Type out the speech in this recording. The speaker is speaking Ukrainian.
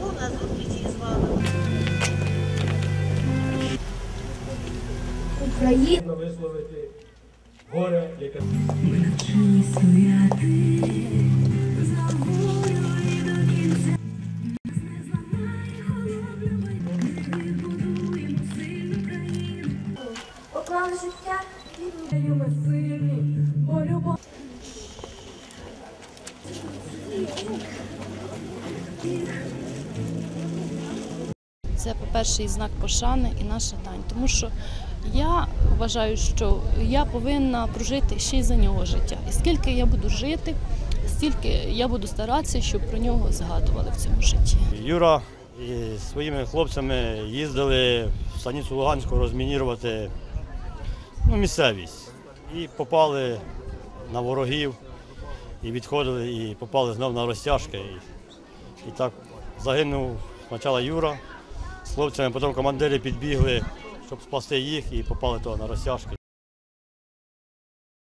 До нас зустрічі з вами. Україна висловити горе, яке Навчені стояти. Поклали життя, ми сильні, бо любов. Це, по-перше, і знак пошани і наша дань. Тому що я вважаю, що я повинна прожити ще й за нього життя. І скільки я буду жити, стільки я буду старатися, щоб про нього згадували в цьому житті. Юра і своїми хлопцями їздили в станицю Луганську розмінірувати ну, місцевість. І попали на ворогів, і відходили, і попали знову на розтяжки. І, і так загинув спочатку Юра хлопцями, потім командири підбігли, щоб спасти їх, і попали то на розтяжки.